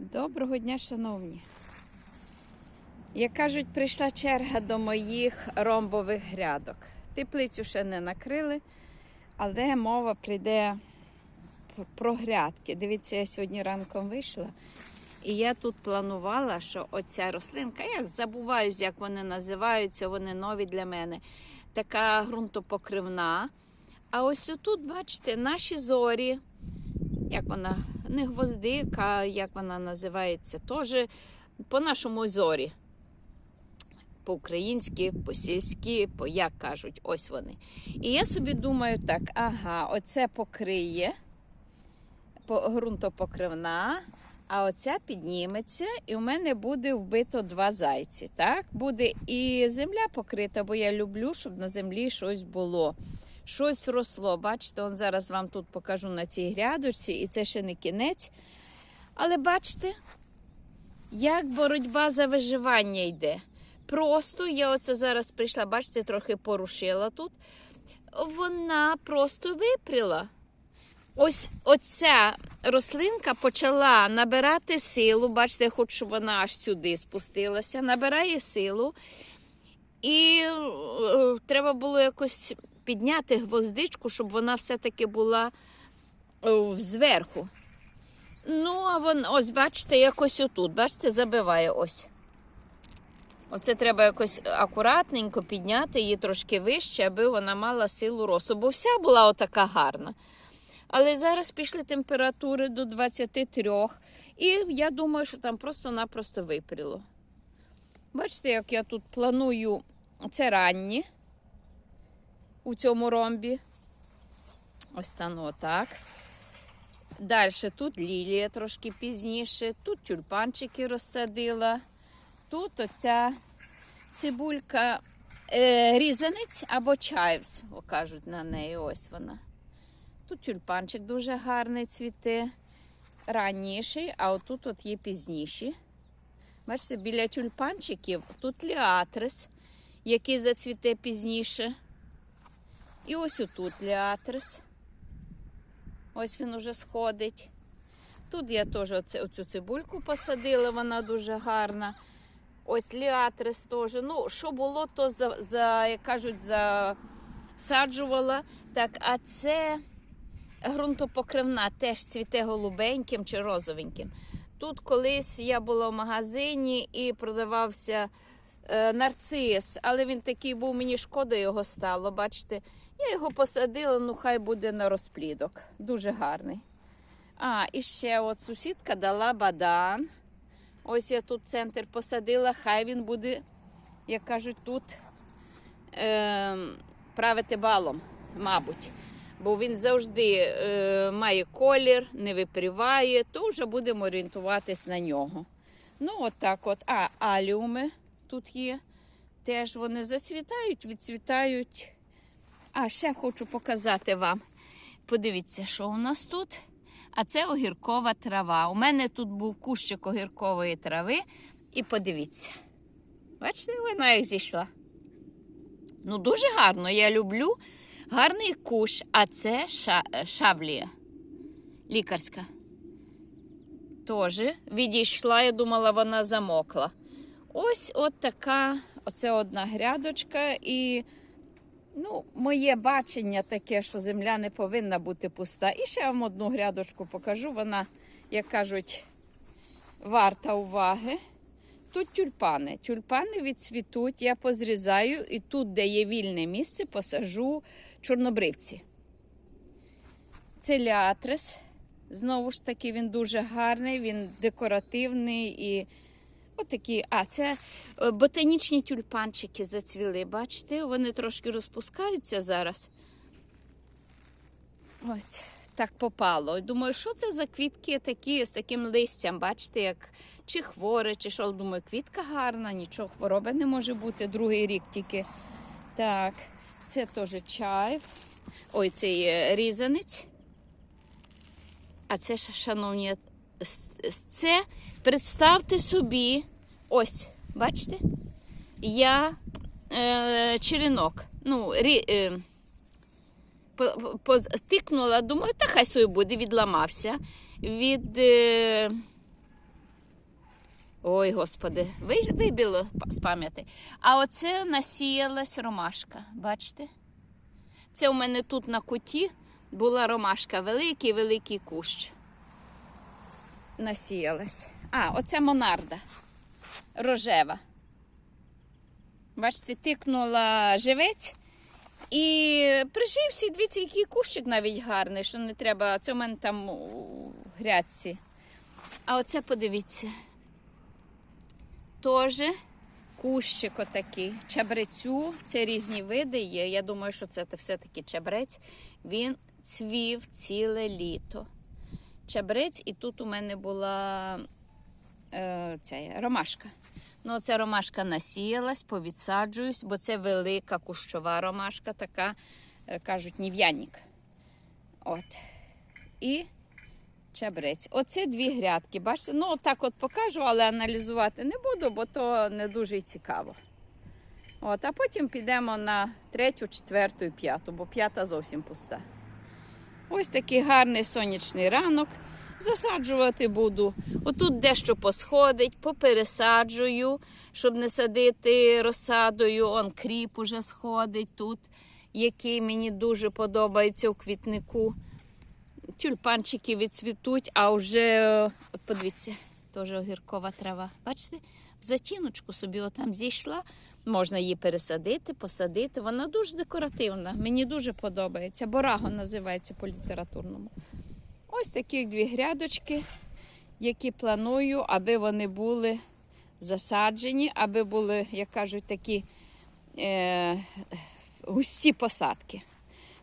Доброго дня, шановні. Як кажуть, прийшла черга до моїх ромбових грядок. Теплицю ще не накрили, але мова прийде про грядки. Дивіться, я сьогодні ранком вийшла, і я тут планувала, що оця рослинка, я забуваюсь, як вони називаються, вони нові для мене. Така ґрунтопокривна. А ось отут, бачите, наші зорі, як вона, не гвоздика, як вона називається, теж по-нашому зорі. По-українськи, по-сільськи, по як кажуть, ось вони. І я собі думаю, так, ага, оце покриє, по- ґрунтопокривна, а оця підніметься, і в мене буде вбито два зайці. Так? Буде і земля покрита, бо я люблю, щоб на землі щось було. Щось росло. Бачите, он зараз вам тут покажу на цій грядочці, і це ще не кінець. Але бачите, як боротьба за виживання йде. Просто я оце зараз прийшла, бачите, трохи порушила тут. Вона просто випріла. Ось оця рослинка почала набирати силу. Бачите, я хочу, вона аж сюди спустилася, набирає силу. І е, треба було якось підняти гвоздичку, щоб вона все-таки була е, зверху. Ну, а вон, ось, бачите, якось отут, бачите, забиває ось. Оце треба якось акуратненько підняти її трошки вище, аби вона мала силу росту. Бо вся була отака гарна. Але зараз пішли температури до 23, і я думаю, що там просто-напросто випріло. Бачите, як я тут планую це ранні у цьому ромбі. Ось там отак. Далі тут лілія трошки пізніше, тут тюльпанчики розсадила, тут оця цибулька е, різанець або чайвс, кажуть на неї, ось вона. Тут тюльпанчик дуже гарний цвіте, ранніший, а отут от є пізніші. Бачите, біля тюльпанчиків тут ліатрис, який зацвіте пізніше. І ось отут ліатрис. Ось він уже сходить. Тут я теж оце, оцю цибульку посадила, вона дуже гарна. Ось ліатрис теж. Ну, що було, то за, за як кажуть, засаджувала. Так, а це ґрунтопокривна теж цвіте голубеньким чи розовеньким. Тут колись я була в магазині і продавався нарцис, але він такий був, мені шкода його стало. Бачите, я його посадила, ну хай буде на розплідок. Дуже гарний. А, і ще от сусідка дала бадан. Ось я тут центр посадила, хай він буде, як кажуть, тут е, правити балом, мабуть. Бо він завжди е, має колір, не випріває, то вже будемо орієнтуватись на нього. Ну, от так от. А, аліуми тут є. Теж вони засвітають, відцвітають. А ще хочу показати вам. Подивіться, що у нас тут. А це огіркова трава. У мене тут був кущик огіркової трави. І подивіться. Бачите, вона як зійшла. Ну, дуже гарно. Я люблю гарний кущ, а це ша... шаблія лікарська. Теж відійшла, я думала, вона замокла. Ось от така, оце одна грядочка, і ну, моє бачення таке, що земля не повинна бути пуста. І ще вам одну грядочку покажу. Вона, як кажуть, варта уваги. Тут тюльпани. Тюльпани відцвітуть, я позрізаю, і тут, де є вільне місце, посажу чорнобривці. Це ліатрис. Знову ж таки, він дуже гарний, він декоративний і отакі. А, це е, ботанічні тюльпанчики зацвіли. Бачите, вони трошки розпускаються зараз. Ось так попало. Думаю, що це за квітки такі з таким листям, бачите, як чи хворе, чи що. Думаю, квітка гарна, нічого хвороби не може бути. Другий рік тільки. Так, це теж чай. Ой, цей різанець. А це, шановні, це представте собі, ось, бачите? Я е, черенок. Ну, рі, е, стикнула, думаю, та хай собі буде, відламався. Від, е, Ой, господи, ви- вибіло з пам'яті. А оце насіялась ромашка. Бачите? Це у мене тут на куті була ромашка, великий великий кущ. Насіялась. А, оце монарда рожева. Бачите, тикнула живець і прижився. І Дивіться, який кущик навіть гарний, що не треба. Це у мене там у грядці. А оце подивіться. Теж кущик отакий. Чабрецю, це різні види є. Я думаю, що це все-таки чабрець. Він цвів ціле літо. Чабрець, і тут у мене була е, ця ромашка. Ну, ця ромашка насіялась, повідсаджуюсь, бо це велика кущова ромашка, така, е, кажуть, нів'янник. От. І чабрець. Оце дві грядки. Бачите? Ну, отак от покажу, але аналізувати не буду, бо то не дуже цікаво. От, а потім підемо на третю, четверту і п'яту, бо п'ята зовсім пуста. Ось такий гарний сонячний ранок. Засаджувати буду. Отут дещо посходить, попересаджую, щоб не садити розсадою. Он кріп уже сходить тут, який мені дуже подобається у квітнику. Тюльпанчики відцвітуть, а вже, от подивіться, теж огіркова трава. Бачите, в затіночку собі отам зійшла. Можна її пересадити, посадити. Вона дуже декоративна. Мені дуже подобається. Бораго називається по літературному. Ось такі дві грядочки, які планую, аби вони були засаджені, аби були, як кажуть, такі е, густі посадки.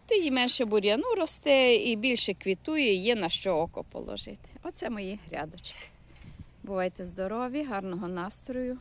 Тоді менше бур'яну росте і більше квітує, є на що око положити. Оце мої грядочки. Бувайте здорові, гарного настрою.